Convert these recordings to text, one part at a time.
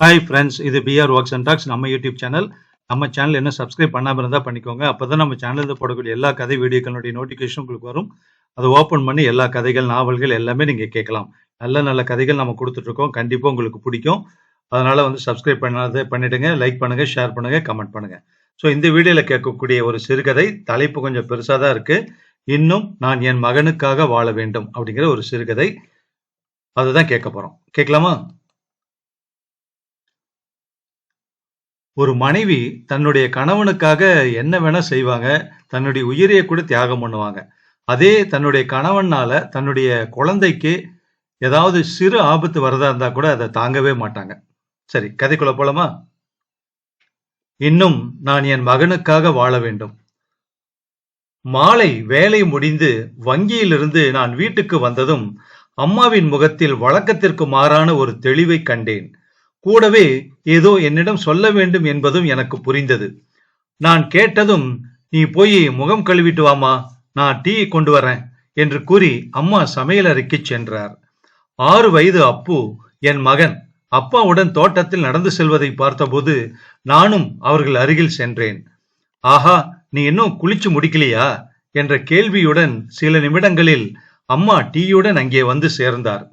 Hi friends இது PR works and tax நம்ம YouTube channel நம்ம சேனல் என்ன சப்ஸ்கிரைப் பண்ணாமல் இருந்தால் பண்ணிக்கோங்க. அப்போ தான் நம்ம சேனலில் போடக்கூடிய எல்லா கதை வீடியோக்களுடைய நோட்டிஃபிகேஷன் உங்களுக்கு வரும். அதை ஓப்பன் பண்ணி எல்லா கதைகள் நாவல்கள் எல்லாமே நீங்கள் கேட்கலாம். நல்ல நல்ல கதைகள் நம்ம கொடுத்துட்ருக்கோம் கண்டிப்பாக உங்களுக்கு பிடிக்கும். அதனால் வந்து சப்ஸ்கிரைப் பண்ணாத பண்ணிவிடுங்க லைக் பண்ணுங்கள் ஷேர் பண்ணுங்கள் கமெண்ட் பண்ணுங்கள் ஸோ இந்த வீடியோவில் கேட்கக்கூடிய ஒரு சிறுகதை தலைப்பு கொஞ்சம் பெருசாக தான் இருக்குது இன்னும் நான் என் மகனுக்காக வாழ வேண்டும் அப்படிங்கிற ஒரு சிறுகதை. அதுதான் கேட்க போகிறோம் கேட்கலாமா? ஒரு மனைவி தன்னுடைய கணவனுக்காக என்ன வேணா செய்வாங்க தன்னுடைய உயிரையை கூட தியாகம் பண்ணுவாங்க. அதே தன்னுடைய கணவனால தன்னுடைய குழந்தைக்கு ஏதாவது சிறு ஆபத்து வரதா இருந்தா கூட அதை தாங்கவே மாட்டாங்க. சரி கதைக்குள்ள போலாமா? இன்னும் நான் என் மகனுக்காக வாழ வேண்டும். மாலை வேலை முடிந்து வங்கியிலிருந்து நான் வீட்டுக்கு வந்ததும் அம்மாவின் முகத்தில் வழக்கத்திற்கு மாறான ஒரு தெளிவை கண்டேன். கூடவே ஏதோ என்னிடம் சொல்ல வேண்டும் என்பதும் எனக்கு புரிந்தது. நான் கேட்டதும் நீ போய் முகம் கழுவிட்டு வாமா நான் டீ கொண்டு வரேன் என்று கூறி அம்மா சமையல் அறைக்கு சென்றார். ஆறு வயது அப்பு என் மகன் அப்பாவுடன் தோட்டத்தில் நடந்து செல்வதை பார்த்தபோது நானும் அவர்கள் அருகில் சென்றேன். ஆஹா நீ இன்னும் குளிச்சு முடிக்கலையா? என்ற கேள்வியுடன் சில நிமிடங்களில் அம்மா டீயுடன் அங்கே வந்து சேர்ந்தார்.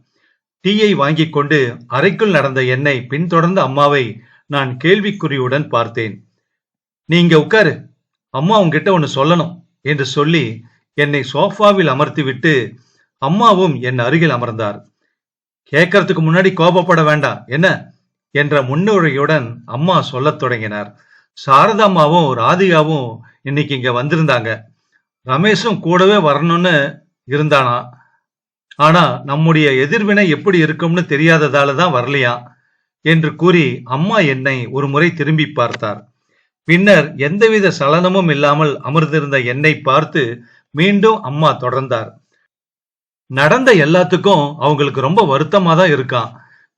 டீயை வாங்கிக் கொண்டு அறைக்குள் நடந்த என்னை பின்தொடர்ந்த அம்மாவை நான் கேள்விக்குறியுடன் பார்த்தேன். நீங்க உட்காரு. அம்மா உங்ககிட்ட ஒன்று சொல்லணும் என்று சொல்லி என்னை சோஃபாவில் அமர்த்திவிட்டு அம்மாவும் என் அருகில் அமர்ந்தார். கேட்கறதுக்கு முன்னாடி கோபப்பட வேண்டாம். என்ன? என்ற முன்னுரையுடன் அம்மா சொல்லத் தொடங்கினார். சாரதாம்மாவும் ராதிகாவும் இன்னைக்கு இங்க வந்திருந்தாங்க. ரமேஷும் கூடவே வரணும்னு இருந்தானா? ஆனா நம்முடைய எதிர்வினை எப்படி இருக்கும்னு தெரியாததால தான் வரலையா? என்று கூறி அம்மா என்னை ஒரு முறை திரும்பி பார்த்தார். பின்னர் எந்தவித சலனமும் இல்லாமல் அமர்ந்திருந்த என்னை பார்த்து மீண்டும் அம்மா தொடர்ந்தார். நடந்த எல்லாத்துக்கும் அவங்களுக்கு ரொம்ப வருத்தமா தான் இருக்கான்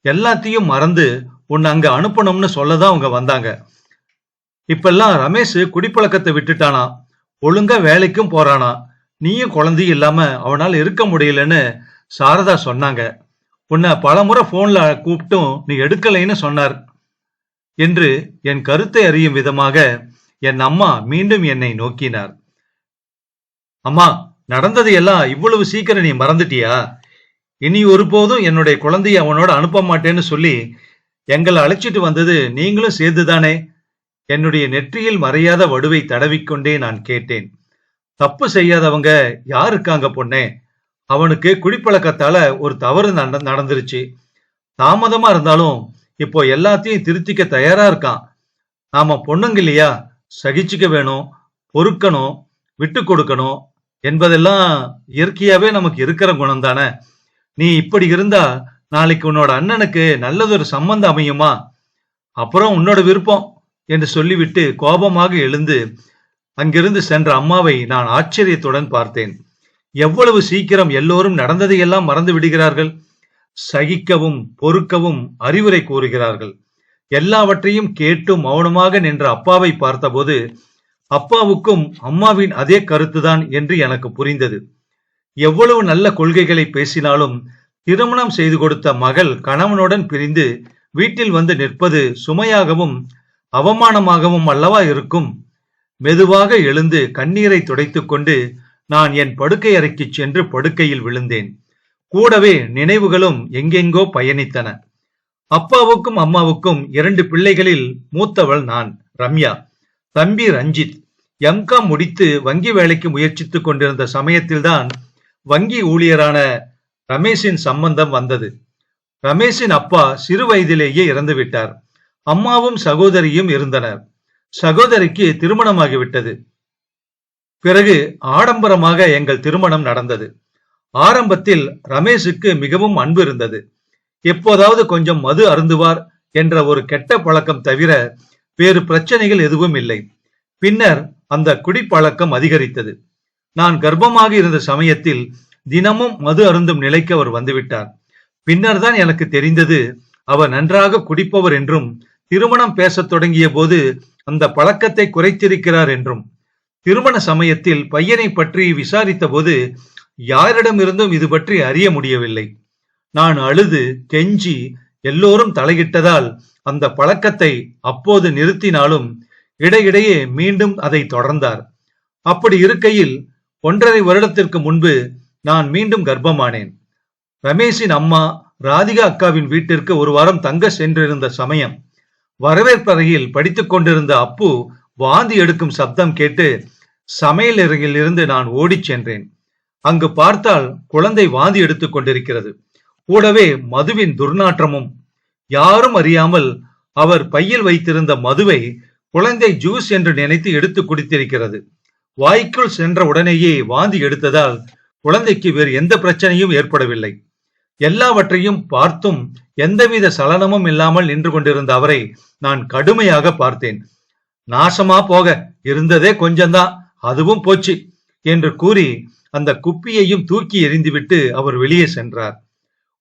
எல்லாத்தையும் மறந்து உன்னை அங்க அனுப்பணும்னு சொல்லதான் அவங்க வந்தாங்க. இப்பெல்லாம் ரமேஷ் குடிப்பழக்கத்தை விட்டுட்டானா? ஒழுங்கா வேலைக்கும் போறானா? நீயும் குழந்தையும் இல்லாம அவனால் இருக்க முடியலன்னு சாரதா சொன்னாங்க. உன்னை பலமுறை போன்ல கூப்பிட்டும் நீ எடுக்கலைன்னு சொன்னார். என்று என் கருத்தை அறியும் விதமாக என் அம்மா மீண்டும் என்னை நோக்கினார். அம்மா நடந்தது எல்லாம் இவ்வளவு சீக்கிரம் நீ மறந்துட்டியா? இனி ஒருபோதும் என்னுடைய குழந்தைய அவனோட அனுப்ப மாட்டேன்னு சொல்லி எங்களை அழைச்சிட்டு வந்தது நீங்களும் சேர்ந்துதானே? என்னுடைய நெற்றியில் மறையாத வடுவை தடவிக்கொண்டே நான் கேட்டேன். தப்பு செய்யாதவங்க யார் இருக்காங்க பொண்ணே? அவனுக்கு குடிப்பழக்கத்தால ஒரு தவறு நடந்துருச்சு. தாமதமா இருந்தாலும் இப்போ எல்லாத்தையும் திருத்திக்க தயாரா இருக்கான். நாம பொண்ணுங்க இல்லையா? சகிச்சுக்க வேணும் பொறுக்கணும் விட்டு கொடுக்கணும் என்பதெல்லாம் இயற்கையாவே நமக்கு இருக்கிற குணம் தானே நீ இப்படி இருந்தா நாளைக்கு உன்னோட அண்ணனுக்கு நல்லதொரு சம்பந்தம் அமையுமா? அப்புறம் உன்னோட விருப்பம் என்று சொல்லிவிட்டு கோபமாக எழுந்து அங்கிருந்து சென்ற அம்மாவை நான் ஆச்சரியத்துடன் பார்த்தேன். எவ்வளவு சீக்கிரம் எல்லோரும் நடந்ததையெல்லாம் மறந்து விடுகிறார்கள்? சகிக்கவும் பொறுக்கவும் அறிவுரை கூறுகிறார்கள். எல்லாவற்றையும் கேட்டு மௌனமாக நின்ற அப்பாவை பார்த்தபோது அப்பாவுக்கும் அம்மாவின் அதே கருத்துதான் என்று எனக்கு புரிந்தது. எவ்வளவு நல்ல கொள்கைகளை பேசினாலும் திருமணம் செய்து கொடுத்த மகள் கணவனுடன் பிரிந்து வீட்டில் வந்து நிற்பது சுமையாகவும் அவமானமாகவும் அல்லவா இருக்கும்? மெதுவாக எழுந்து கண்ணீரை துடைத்துக் கொண்டு நான் என் படுக்கை அறைக்கு சென்று படுக்கையில் விழுந்தேன். கூடவே நினைவுகளும் எங்கெங்கோ பயணித்தன. அப்பாவுக்கும் அம்மாவுக்கும் இரண்டு பிள்ளைகளில் மூத்தவள் நான் ரம்யா. தம்பி ரஞ்சித். எம்காம் முடித்து வங்கி வேலைக்கு முயற்சித்துக் கொண்டிருந்த சமயத்தில்தான் வங்கி ஊழியரான ரமேஷின் சம்பந்தம் வந்தது. ரமேஷின் அப்பா சிறு வயதிலேயே இறந்து விட்டார் அம்மாவும் சகோதரியும் இருந்தனர். சகோதரிக்கு திருமணமாகிவிட்டது. பிறகு ஆடம்பரமாக எங்கள் திருமணம் நடந்தது. ஆரம்பத்தில் ரமேஷுக்கு மிகவும் அன்பு இருந்தது. எப்போதாவது கொஞ்சம் மது அருந்துவார் என்ற ஒரு கெட்ட பழக்கம் தவிர வேறு பிரச்சனைகள் எதுவும் இல்லை. பின்னர் அந்த குடிப்பழக்கம் அதிகரித்தது. நான் கர்ப்பமாக இருந்த சமயத்தில் தினமும் மது அருந்தும் நிலைக்கு அவர் வந்துவிட்டார். பின்னர் தான் எனக்கு தெரிந்தது அவர் நன்றாக குடிப்பவர் என்றும் திருமணம் பேசத் தொடங்கிய போது அந்த பழக்கத்தை குறைத்திருக்கிறார் என்றும் திருமண சமயத்தில் பையனை பற்றி விசாரித்த போது யாரிடமிருந்தும் இது பற்றி அறிய முடியவில்லை. நான் அழுது கெஞ்சி எல்லோரும் தலையிட்டதால் அந்த பழக்கத்தை அப்போது நிறுத்தினாலும் இடையிடையே மீண்டும் அதை தொடர்ந்தார். அப்படி இருக்கையில் ஒன்றரை வருடத்திற்கு முன்பு நான் மீண்டும் கர்ப்பமானேன். ரமேஷின் அம்மா ராதிகா அக்காவின் வீட்டிற்கு ஒரு வாரம் தங்க சென்றிருந்த சமயம் வரவேற்பறையில் படித்துக் கொண்டிருந்த அப்பு வாந்தி எடுக்கும் சப்தம் கேட்டு சமையல் இருந்து நான் ஓடிச் சென்றேன். அங்கு பார்த்தால் குழந்தை வாந்தி எடுத்துக் கொண்டிருக்கிறது. கூடவே மதுவின் துர்நாற்றமும். யாரும் அறியாமல் அவர் பையில் வைத்திருந்த மதுவை குழந்தை ஜூஸ் என்று நினைத்து எடுத்து குடித்திருக்கிறது. வாய்க்குள் சென்ற உடனேயே வாந்தி எடுத்ததால் குழந்தைக்கு வேறு எந்த பிரச்சனையும் ஏற்படவில்லை. எல்லாவற்றையும் பார்த்தும் எந்தவித சலனமும் இல்லாமல் நின்று கொண்டிருந்த அவரை நான் கடுமையாக பார்த்தேன். நாசமா போக இருந்ததே கொஞ்சம்தான் அதுவும் போச்சு என்று கூறி அந்த குப்பியையும் தூக்கி எறிந்துவிட்டு அவர் வெளியே சென்றார்.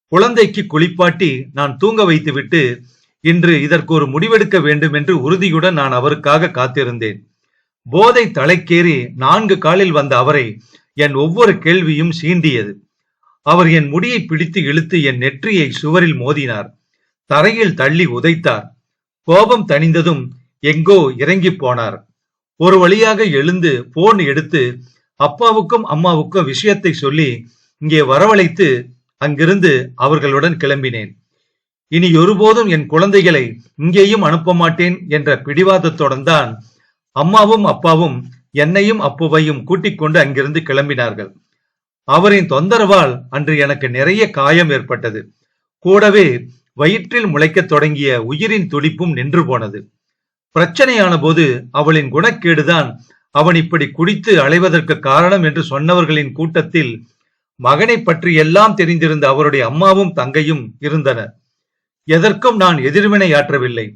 குழந்தைக்கு குளிப்பாட்டி நான் தூங்க வைத்துவிட்டு இன்று இதற்கு ஒரு முடிவெடுக்க வேண்டும் என்று உறுதியுடன் நான் அவருக்காக காத்திருந்தேன். போதை தலைக்கேறி நான்கு காலில் வந்த அவரை என் ஒவ்வொரு கேள்வியும் சீண்டியது. அவர் என் முடியை பிடித்து இழுத்து என் நெற்றியை சுவரில் மோதினார். தரையில் தள்ளி உதைத்தார். கோபம் தணிந்ததும் எங்கோ இறங்கி போனார். ஒரு வழியாக எழுந்து போன் எடுத்து அப்பாவுக்கும் அம்மாவுக்கும் விஷயத்தை சொல்லி இங்கே வரவழைத்து அங்கிருந்து அவர்களுடன் கிளம்பினேன். இனி ஒருபோதும் என் குழந்தைகளை இங்கேயும் அனுப்ப மாட்டேன் என்ற பிடிவாதத்துடன் தான் அம்மாவும் அப்பாவும் என்னையும் அப்புவையும் கூட்டிக் கொண்டு அங்கிருந்து கிளம்பினார்கள். அவரின் தொந்தரவால் அன்று எனக்கு நிறைய காயம் ஏற்பட்டது. கூடவே வயிற்றில் முளைக்கத் தொடங்கிய உயிரின் துடிப்பும் நின்று போனது. பிரச்சனையான போது அவளின் குணக்கேடுதான் அவன் இப்படி குடித்து அலைவதற்கு காரணம் என்று சொன்னவர்களின் கூட்டத்தில் மகனை பற்றி எல்லாம் தெரிந்திருந்த அவருடைய அம்மாவும் தங்கையும் இருந்தனர் எதற்கும் நான் எதிர்வினையாற்றவில்லை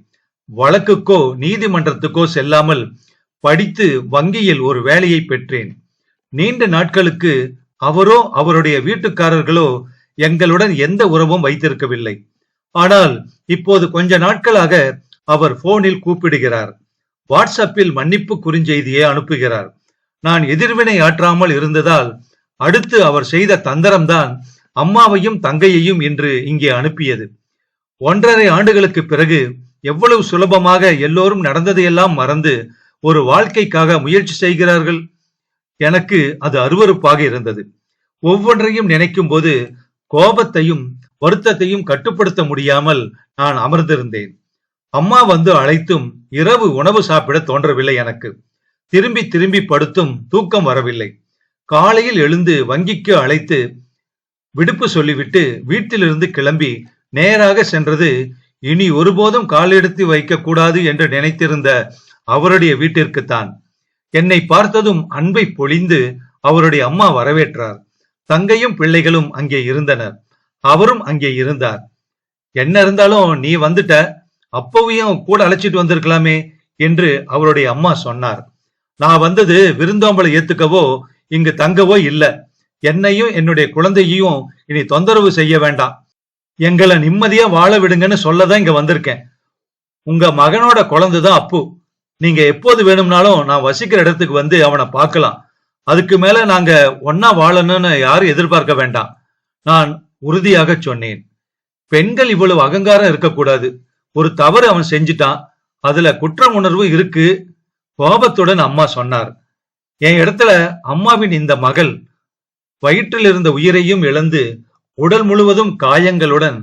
வழக்குக்கோ நீதிமன்றத்துக்கோ செல்லாமல் படித்து வங்கியில் ஒரு வேலையை பெற்றேன். நீண்ட நாட்களுக்கு அவரோ அவருடைய வீட்டுக்காரர்களோ எங்களுடன் எந்த உறவும் வைத்திருக்கவில்லை. ஆனால் இப்போது கொஞ்ச நாட்களாக அவர் போனில் கூப்பிடுகிறார். வாட்ஸ்அப்பில் மன்னிப்பு குறுஞ்செய்தியை அனுப்புகிறார். நான் எதிர்வினை ஆற்றாமல் இருந்ததால் அடுத்து அவர் செய்த தந்திரம்தான் அம்மாவையும் தங்கையையும் இன்று இங்கே அனுப்பியது. ஒன்றரை ஆண்டுகளுக்கு பிறகு எவ்வளவு சுலபமாக எல்லோரும் நடந்ததையெல்லாம் மறந்து ஒரு வாழ்க்கைக்காக முயற்சி செய்கிறார்கள்? எனக்கு அது அருவருப்பாக இருந்தது. ஒவ்வொன்றையும் நினைக்கும் போது கோபத்தையும் வருத்தத்தையும் கட்டுப்படுத்த முடியாமல் நான் அமர்ந்திருந்தேன். அம்மா வந்து அழைத்தும் இரவு உணவு சாப்பிட தோன்றவில்லை எனக்கு. திரும்பி திரும்பி படுத்தும் தூக்கம் வரவில்லை. காலையில் எழுந்து வங்கிக்கு அழைத்து விடுப்பு சொல்லிவிட்டு வீட்டிலிருந்து கிளம்பி நேராக சென்றது இனி ஒருபோதும் காலெடுத்து வைக்க கூடாது என்று நினைத்திருந்த அவருடைய வீட்டிற்குத்தான். என்னை பார்த்ததும் அன்பை பொழிந்து அவருடைய அம்மா வரவேற்றார். தங்கையும் பிள்ளைகளும் அங்கே இருந்தனர். அவரும் அங்கே இருந்தார். என்ன இருந்தாலும் நீ வந்துட்ட அப்பவையும் கூட அழைச்சிட்டு வந்திருக்கலாமே என்று அவருடைய அம்மா சொன்னார். நான் வந்தது விருந்தோம்பலை ஏத்துக்கவோ இங்கு தங்கவோ இல்ல. என்னையும் என்னுடைய குழந்தையையும் இனி தொந்தரவு செய்ய வேண்டாம். எங்களை நிம்மதியா வாழ விடுங்கன்னு சொல்லதான் இங்க வந்திருக்கேன். உங்க மகனோட குழந்தை தான் அப்பு. நீங்க எப்போது வேணும்னாலும் நான் வசிக்கிற இடத்துக்கு வந்து அவனை பார்க்கலாம். அதுக்கு மேல நாங்க ஒன்னா வாழணும்னு யாரும் எதிர்பார்க்க வேண்டாம். நான் உறுதியாக சொன்னேன். பெண்கள் இவ்வளவு அகங்காரம் இருக்கக்கூடாது. ஒரு தவறு அவன் செஞ்சிட்டான். அதுல குற்ற உணர்வு இருக்கு. கோபத்துடன் அம்மா சொன்னார். என் இடத்துல அம்மாவின் இந்த மகள் வயிற்றில் இருந்த உயிரையும் இழந்து உடல் முழுவதும் காயங்களுடன்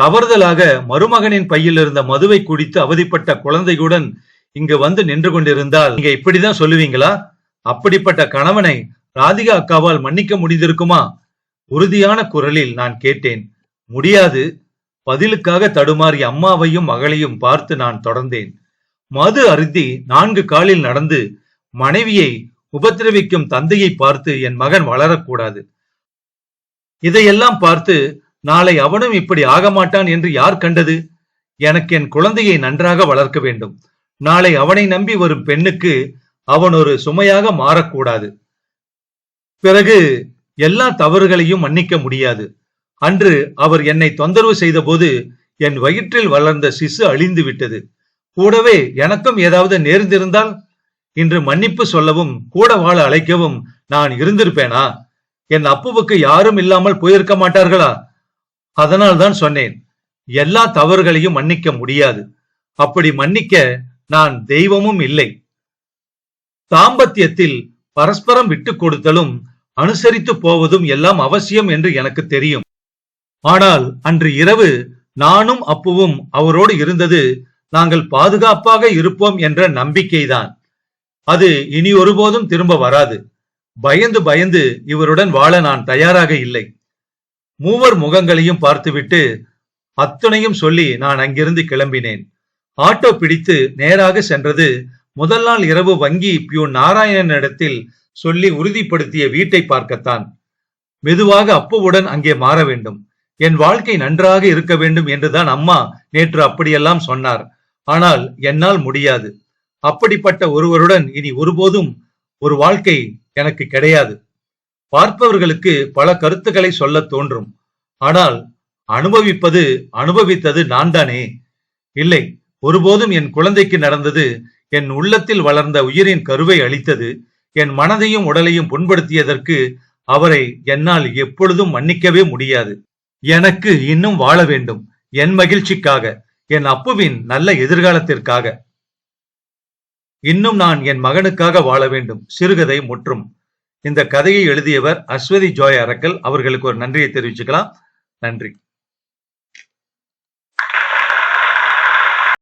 தவறுதலாக மருமகனின் பையில் இருந்த மதுவை குடித்து அவதிப்பட்ட குழந்தையுடன் இங்கு வந்து நின்று கொண்டிருந்தால் நீங்க இப்படிதான் சொல்லுவீங்களா? அப்படிப்பட்ட கணவனை ராதிகா அக்காவால் மன்னிக்க முடிந்திருக்குமா? உறுதியான குரலில் நான் கேட்டேன். முடியாது. பதிலுக்காக தடுமாறி அம்மாவையும் மகளையும் பார்த்து நான் தொடர்ந்தேன். மது அருந்தி நான்கு காலில் நடந்து மனைவியை உபத்திரவிக்கும் தந்தையை பார்த்து என் மகன் வளரக்கூடாது. இதையெல்லாம் பார்த்து நாளை அவனும் இப்படி ஆக மாட்டான் என்று யார் கண்டது? எனக்கு என் குழந்தையை நன்றாக வளர்க்க வேண்டும். நாளை அவனை நம்பி வரும் பெண்ணுக்கு அவன் ஒரு சுமையாக மாறக்கூடாது. பிறகு எல்லா தவறுகளையும் மன்னிக்க முடியாது. அன்று அவர் என்னை தொந்தரவு செய்தபோது என் வயிற்றில் வளர்ந்த சிசு அழிந்து விட்டது. கூடவே எனக்கும் ஏதாவது நேர்ந்திருந்தால் இன்று மன்னிப்பு சொல்லவும் கூட வாழ அழைக்கவும் நான் இருந்திருப்பேனா? என் அப்புவுக்கு யாரும் இல்லாமல் போயிருக்க மாட்டார்களா? அதனால் தான் சொன்னேன் எல்லா தவறுகளையும் மன்னிக்க முடியாது. அப்படி மன்னிக்க நான் தெய்வமும் இல்லை. தாம்பத்தியத்தில் பரஸ்பரம் விட்டுக் கொடுத்தலும் அனுசரித்து போவதும் எல்லாம் அவசியம் என்று எனக்கு தெரியும். ஆனால் அன்று இரவு நானும் அப்புவும் அவரோடு இருந்தது நாங்கள் பாதுகாப்பாக இருப்போம் என்ற நம்பிக்கைதான். அது இனி ஒருபோதும் திரும்ப வராது. பயந்து பயந்து இவருடன் வாழ நான் தயாராக இல்லை. மூவர் முகங்களையும் பார்த்துவிட்டு அத்துணையும் சொல்லி நான் அங்கிருந்து கிளம்பினேன். ஆட்டோ பிடித்து நேராக சென்றது. முதல் நாள் இரவு வங்கி பியூன் நாராயணனிடத்தில் சொல்லி உறுதிப்படுத்திய வீட்டை பார்க்கத்தான். மெதுவாக அப்புவுடன் அங்கே மாற வேண்டும். என் வாழ்க்கை நன்றாக இருக்க வேண்டும் என்றுதான் அம்மா நேற்று அப்படியெல்லாம் சொன்னார். ஆனால் என்னால் முடியாது. அப்படிப்பட்ட ஒருவருடன் இனி ஒருபோதும் ஒரு வாழ்க்கை எனக்கு கிடையாது. பார்ப்பவர்களுக்கு பல கருத்துக்களை சொல்ல தோன்றும். ஆனால் அனுபவிப்பது அனுபவித்தது நான் தானே இல்லை. ஒருபோதும் என் குழந்தைக்கு நடந்தது என் உள்ளத்தில் வளர்ந்த உயிரின் கருவை அளித்தது என் மனதையும் உடலையும் புண்படுத்தியதற்கு அவரை என்னால் எப்பொழுதும் மன்னிக்கவே முடியாது. எனக்கு இன்னும் வாழ வேண்டும் என் மகிழ்ச்சிக்காக என் அப்புவின் நல்ல எதிர்காலத்திற்காக. இன்னும் நான் என் மகனுக்காக வாழ வேண்டும் சிறுகதை முற்றும். இந்த கதையை எழுதியவர் அஸ்வதி ஜோய் அரக்கல் அவர்களுக்கு ஒரு நன்றியை தெரிவிச்சுக்கலாம். நன்றி.